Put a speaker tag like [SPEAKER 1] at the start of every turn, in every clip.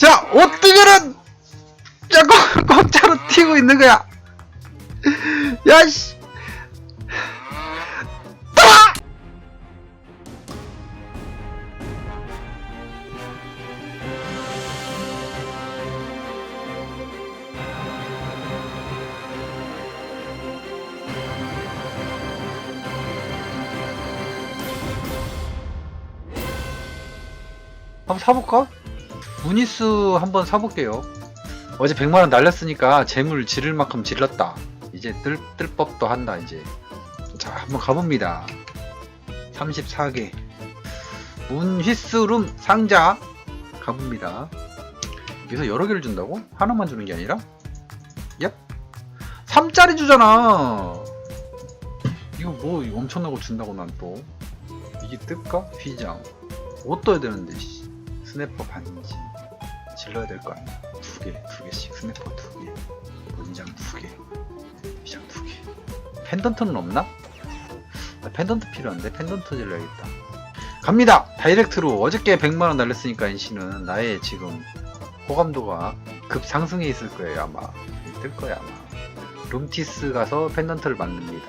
[SPEAKER 1] 자, 어떻게는 자, 공- 공짜로 튀고 있는 거야. 야, 씨. 아! 한번 사볼까? 무니스 한번 사볼게요. 어제 100만원 날렸으니까 재물 지를 만큼 질렀다. 이제 뜰, 뜰 법도 한다, 이제. 자, 한번 가봅니다. 34개. 문휘스룸 상자 가봅니다. 여기서 여러 개를 준다고? 하나만 주는 게 아니라? 얍. 3짜리 주잖아. 이거 뭐 엄청나고 준다고 난 또. 이게 뜰까? 휘장. 옷 떠야 되는데, 씨. 스냅퍼 반지. 질러야 될 거 아니야. 두 개, 두 개씩. 스냅퍼 두 개. 문장 두 개. 휘장 두 개. 펜던트는 없나? 나 펜던트 필요한데? 펜던트 질러야겠다. 갑니다! 다이렉트로 어저께 100만원 날렸으니까 NC는 나의 지금 호감도가 급 상승해 있을 거예요, 아마. 뜰 거야, 아마. 룸티스 가서 펜던트를 만듭니다.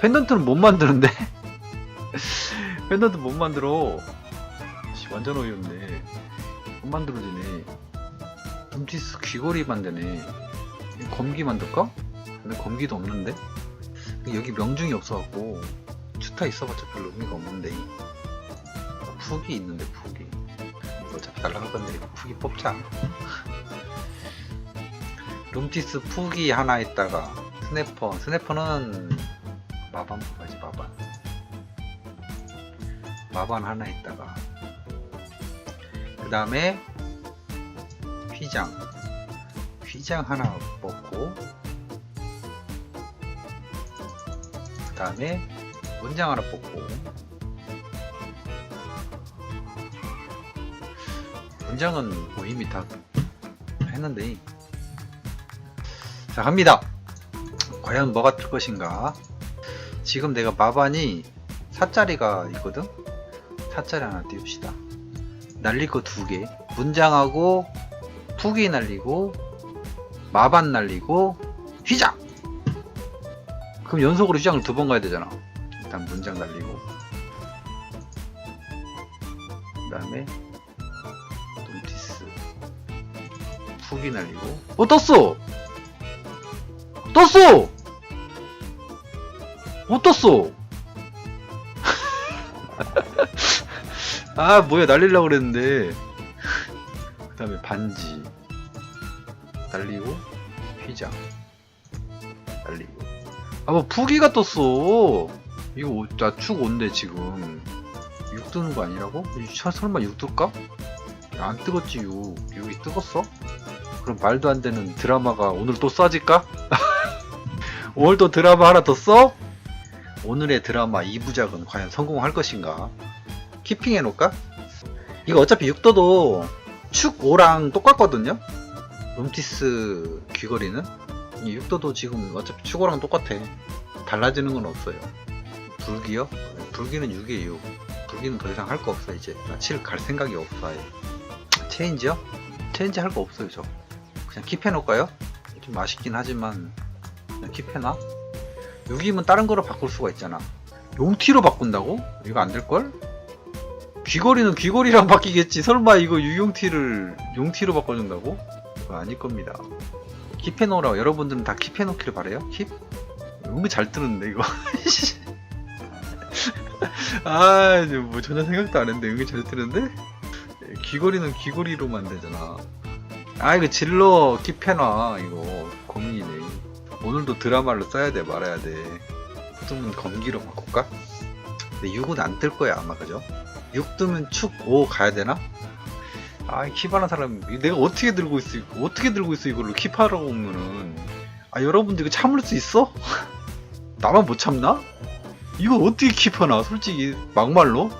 [SPEAKER 1] 펜던트는 못 만드는데? 펜던트 못 만들어. 씨, 완전 어이없네. 못 만들어지네. 룸티스 귀걸이 만드네. 검기 만들까? 근데 검기도 없는데? 여기 명중이 없어갖고 추타 있어봤자 별로 의미가 없는데 푹이 있는데 푹이 어차피 날라갈 건데 푹이 뽑자 룸티스 푹이 하나 있다가 스냅퍼 스냅퍼는 마반 뽑아야지 마반 마반 하나 있다가 그 다음에 휘장. 휘장 하나 뽑고 그 다음에 문장 하나 뽑고 문장은 뭐 이미 다 했는데. 자 갑니다. 과연 뭐가 뜰 것인가? 지금 내가 마반이 4짜리가 있거든? 4짜리 하나 띄웁시다 날릴 거 두 개. 문장하고 푸기 날리고 마반 날리고 휘장. 그럼 연속으로 휘장을 두 번 가야 되잖아. 일단 문장 날리고. 그 다음에 노티스. 푸기 날리고. 어 떴어! 떴어! 못 떴어 아 뭐야 날리려고 그랬는데 그 다음에 반지 날리고 휘장 날리고 아뭐 푸기가 떴어 이거 나축 온대 지금 6 뜨는 거 아니라고? 설마 6 뜰까? 안 뜨겠지 6 6이 뜨겠어? 그럼 말도 안 되는 드라마가 오늘 또 쏴질까? 오늘 또 드라마 하나 더 써? 오늘의 드라마 2부작은 과연 성공할 것인가? 키핑 해 놓을까? 이거 어차피 6도도 축 5랑 똑같거든요? 룸티스 귀걸이는? 이 6도도 지금 어차피 축 5랑 똑같아. 달라지는 건 없어요. 불기요? 불기는 6이에요 6. 불기는 더 이상 할 거 없어 이제. 나 7 갈 생각이 없어 아예. 체인지요? 체인지 할 거 없어요 저. 그냥 킵해 놓을까요? 좀 아쉽긴 하지만 그냥 킵해놔. 6이면 다른 거로 바꿀 수가 있잖아. 용티로 바꾼다고? 이거 안 될걸? 귀걸이는 귀걸이랑 바뀌겠지. 설마 이거 유용티를 용티로 바꿔준다고? 그거 아닐 겁니다. 킵해놓으라고. 여러분들은 다 킵해놓기를 바래요? 킵? 은근 잘 뜨는데, 이거. 아, 이제 뭐 전혀 생각도 안 했는데, 은근 잘 뜨는데? 귀걸이는 귀걸이로만 되잖아. 아, 이거 질러 킵해놔. 이거 고민이네. 오늘도 드라마를 써야 돼, 말아야 돼. 그러면 검기로 바꿀까? 근데 6은 안 뜰 거야, 아마, 그죠? 6 뜨면 축 5 가야 되나? 아, 킵하는 사람, 내가 어떻게 들고 있어? 어떻게 들고 있어, 이걸로 킵하라고 오면은. 아, 여러분들 이거 참을 수 있어? 나만 못 참나? 이거 어떻게 킵하나, 솔직히, 막말로?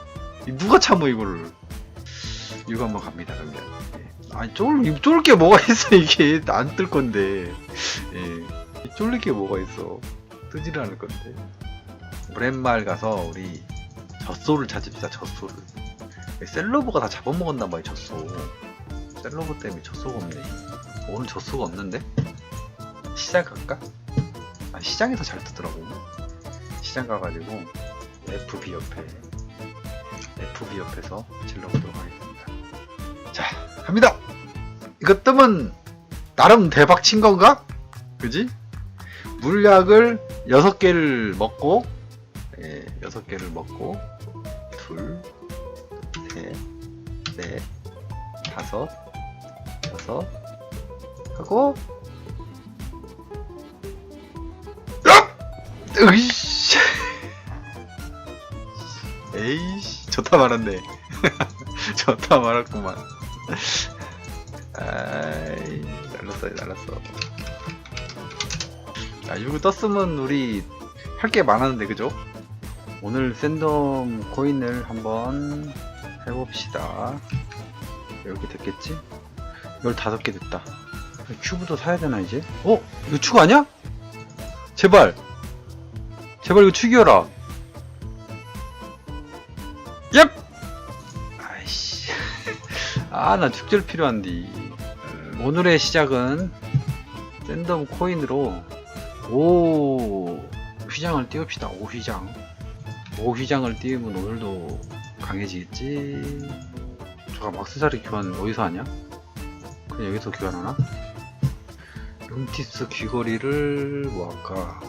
[SPEAKER 1] 누가 참어, 이거를. 이거 한번 갑니다, 그러면. 예. 아니, 쫄, 쫄 게 뭐가 있어, 이게. 안 뜰 건데. 예. 쫄릴 게 뭐가 있어. 뜨지를 않을 건데. 브랜말 가서 우리 젖소를 찾읍시다 젖소를 셀러브가 다 잡아먹었나 봐요 젖소 셀러브 때문에 젖소가 없네. 오늘 젖소가 없는데? 시장 갈까? 아, 시장에서 잘 뜨더라고. 시장 가가지고 FB 옆에 FB 옆에서 질러보도록 하겠습니다. 자, 갑니다! 이거 뜨면 나름 대박 친 건가? 그지? 물약을 6개를 먹고, 예, 6개를 먹고, 둘, 셋, 넷, 다섯, 여섯, 하고, 업! 으이씨. 에이씨, 좋다 말았네. 좋다 말았구만. 아이, 날랐어, 날랐어. 아, 이거 떴으면 우리 할 게 많았는데, 그죠? 오늘 샌덤 코인을 한번 해봅시다. 이렇게 됐겠지? 15개 됐다. 큐브도 사야 되나, 이제? 어? 이거 축 아니야? 제발! 제발 이거 축이어라! 얍! 아이씨. 아, 나 축제를 필요한디. 오늘의 시작은 샌덤 코인으로 오 휘장을 띄웁시다. 오 휘장. 오 휘장을 띄우면 오늘도 강해지겠지. 잠깐 막스자리 교환 어디서 하냐? 그냥 여기서 교환하나? 룸티스 귀걸이를 뭐 할까?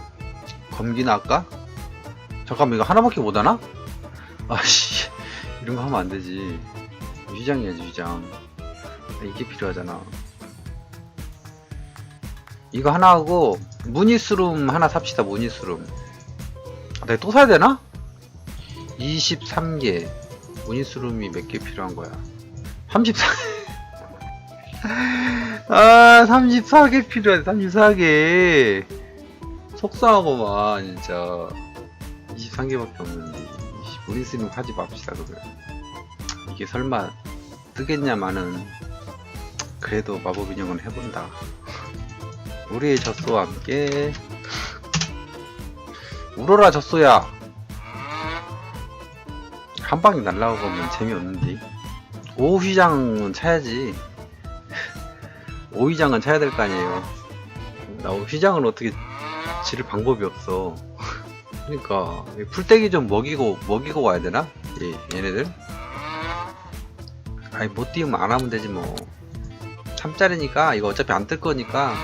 [SPEAKER 1] 검기나 할까? 잠깐만 이거 하나밖에 못 하나? 아씨 이런 거 하면 안 되지. 휘장이야지 휘장. 이게 필요하잖아. 이거 하나 하고 무늬스룸 하나 삽시다 무늬스룸. 아, 내가 또 사야 되나? 23개. 무늬스룸이 몇 개 필요한 거야? 34. 아, 34개 필요해. 34개. 속상하고만, 진짜. 23개밖에 없는데. 무늬스룸 하지 맙시다, 그걸. 이게 설마 뜨겠냐마는. 그래도 마법 인형은 해본다. 우리의 젖소와 함께. 울어라, 젖소야! 한 방에 날라오면 재미없는데. 오휘장은 차야지. 오휘장은 차야 될 거 아니에요. 나 오휘장은 어떻게 지를 방법이 없어. 그러니까 풀떼기 좀 먹이고 먹이고 와야 되나? 얘, 얘네들? 아니 못 띄우면 안 하면 되지 뭐. 참짜리니까 이거 어차피 안 뜰 거니까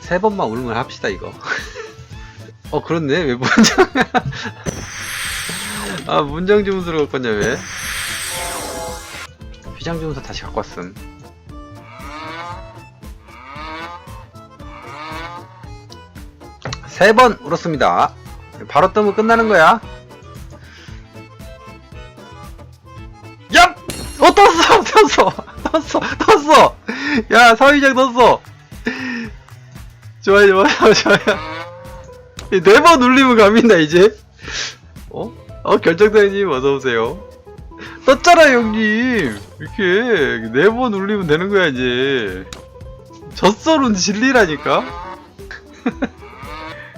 [SPEAKER 1] 세 번만 울면 합시다 이거. 어 그렇네 왜 문장? 아 문장 주문서로 갖고 왔냐 왜? 휘장 주문서 다시 갖고 왔음. 세 번 울었습니다. 바로 뜨면 끝나는 거야. 야! 어 떴어 떴어 떴어 떴어. 야 사위장 떴어. 좋아요 좋아요 좋아요. 네 번 울리면 갑니다 이제. 어? 어 결정사님 어서 오세요. 떴잖아 형님. 이렇게 네 번 울리면 되는 거야 이제. 젖소는 진리라니까.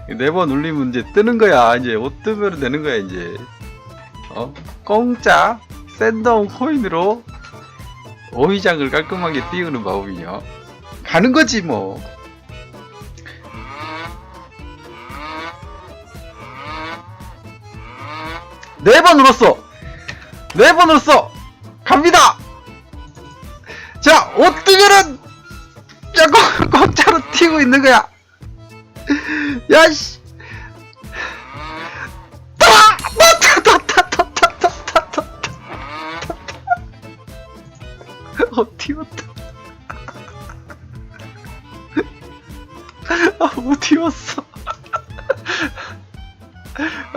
[SPEAKER 1] 네 번 울리면 이제 뜨는 거야. 이제 옷 뜨면 되는 거야 이제. 어? 공짜 샌덤 코인으로 오이장을 깔끔하게 띄우는 마법이냐. 가는 거지 뭐. 네번 눌렀어 네번 눌렀어 갑니다. 자 오뜨면은 자꾸 공짜로 튀고 있는 거야. 야씨. 어, 튀었다.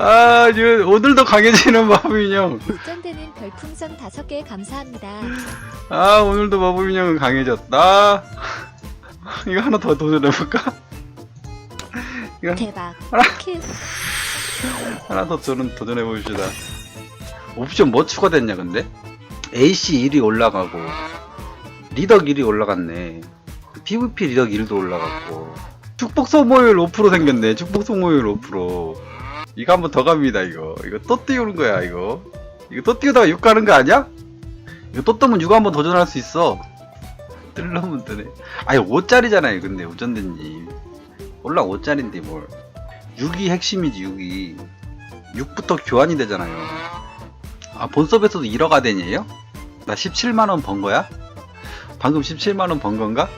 [SPEAKER 1] 아, 이거 오늘도 강해지는 마법 인형.
[SPEAKER 2] 발전되는 별풍선 5개 감사합니다.
[SPEAKER 1] 아, 오늘도 마법 인형은 강해졌다. 이거 하나 더 도전해볼까? 이거
[SPEAKER 2] 대박. 큐.
[SPEAKER 1] 하나 더 도전, 도전해봅시다. 옵션 뭐 추가됐냐, 근데? AC 1이 올라가고, 리덕 1이 올라갔네. PVP 리덕 1도 올라갔고, 축복 소모율 5% 생겼네. 축복 소모율 5%. 이거 한 번 더 갑니다, 이거. 이거 또 띄우는 거야, 이거. 이거 또 띄우다가 6 가는 거 아니야? 이거 또 뜨면 이거 한번 도전할 수 있어. 뜰려면 뜨네. 아니 5짜리잖아요. 근데 우전대님. 올라 5짜리인데 뭘. 6이 핵심이지 6이. 6부터 교환이 되잖아요. 아 본섭에서도 1억 아덴이에요? 나 17만원 번 거야? 방금 17만원 번 건가?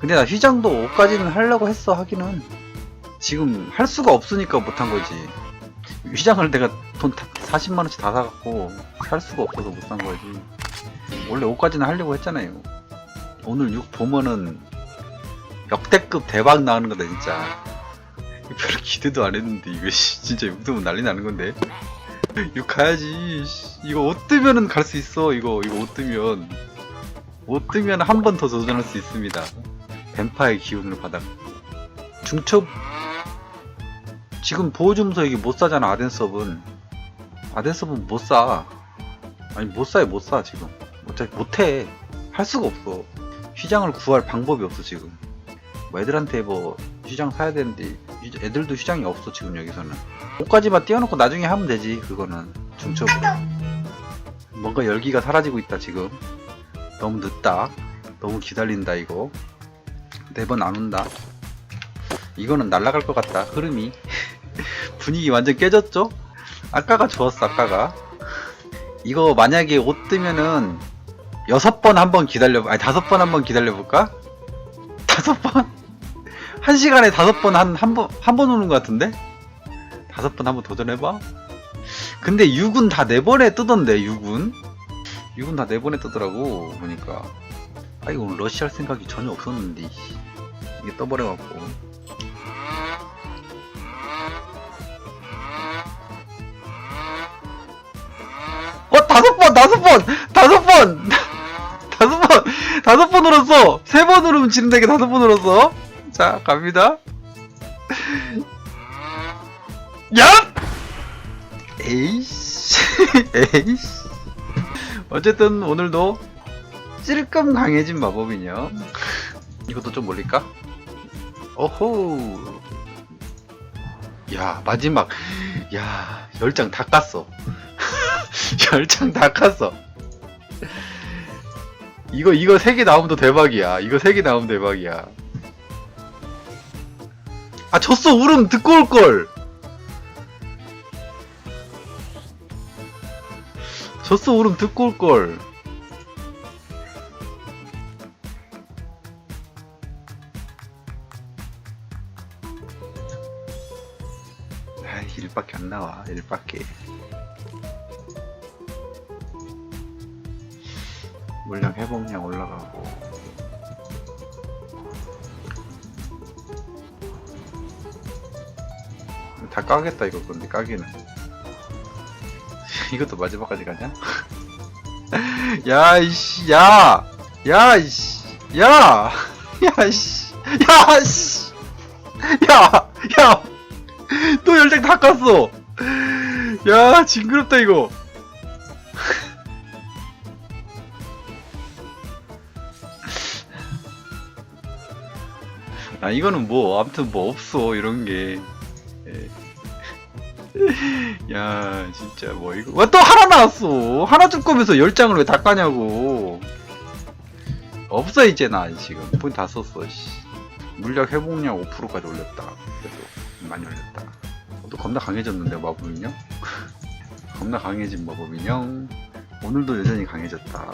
[SPEAKER 1] 근데 나 휘장도 5까지는 하려고 했어 하기는 지금 할 수가 없으니까 못한 거지. 휘장을 내가 돈 40만원치 다 사갖고 살 수가 없어서 못 산 거지. 원래 5까지는 하려고 했잖아요. 오늘 6 보면은 역대급 대박 나오는 거다 진짜. 별로 기대도 안 했는데 이거 씨, 진짜 6 뜨면 난리 나는 건데. 6 가야지. 씨. 이거 5 뜨면은 갈 수 있어 이거. 이거 5 뜨면. 5 뜨면 한 번 더 도전할 수 있습니다. 뱀파의 기운을 받아. 중첩 지금 보호주문서 이게 못 사잖아 아덴섭은 아덴섭은 못사. 아니 못 사요 못 사 지금. 어차피 못해. 할 수가 없어. 휘장을 구할 방법이 없어 지금. 뭐 애들한테 뭐 휘장 사야 되는데 휘- 애들도 휘장이 없어 지금 여기서는. 5까지만 띄워놓고 나중에 하면 되지 그거는. 중첩으로. 뭔가 열기가 사라지고 있다 지금. 너무 늦다. 너무 기다린다 이거. 네 번 안 온다. 이거는 날아갈 것 같다 흐름이 분위기 완전 깨졌죠? 아까가 좋았어 아까가 이거 만약에 옷 뜨면은 여섯 번 한 번 기다려 아니 다섯 번 한 번 기다려 볼까? 다섯 번? 한 시간에 다섯 번 한 한 번 한 번 오는 것 같은데? 다섯 번 한 번 도전해봐 근데 6은 다 네 번에 뜨던데 6은 6은 다 네 번에 뜨더라고 보니까 아 이거 오늘 러시할 생각이 전혀 없었는데 씨. 이게 떠버려갖고 다섯 번 다섯 번 다섯 번. 다섯 번 다섯 번 울었어 세 번 울으면 지는데 이게 다섯 번 울었어 자 갑니다. 야 에이씨 에이씨. 어쨌든 오늘도 찔끔 강해진 마법이냐? 이것도 좀 올릴까? 오호. 야 마지막. 야 열 장 다 깠어 열장 다 깠어. 이거 이거 세 개 나오면 또 대박이야. 이거 세 개 나오면 대박이야. 아 졌어. 울음 듣고 올 걸. 졌어. 울음 듣고 올 걸. 아이 일밖에 안 나와. 일밖에 까겠다 이거 근데 까기는 이것도 마지막까지 가냐? 야 이씨 야! 야 이씨 야! 야 이씨 야 이씨 야! 야! 또 열장 다 깠어! 야 징그럽다 이거 아 이거는 뭐 아무튼 뭐 없어 이런 게 예. 야 진짜 뭐 이거. 와 또 하나 나왔어? 하나 줄 거면서 열 장을 왜 다 까냐고. 없어 이제 나 지금. 폰 다 썼어 씨. 물약 회복량 5%까지 올렸다. 그래도 많이 올렸다. 또 겁나 강해졌는데 마법 인형? 겁나 강해진 마법 인형? 오늘도 여전히 강해졌다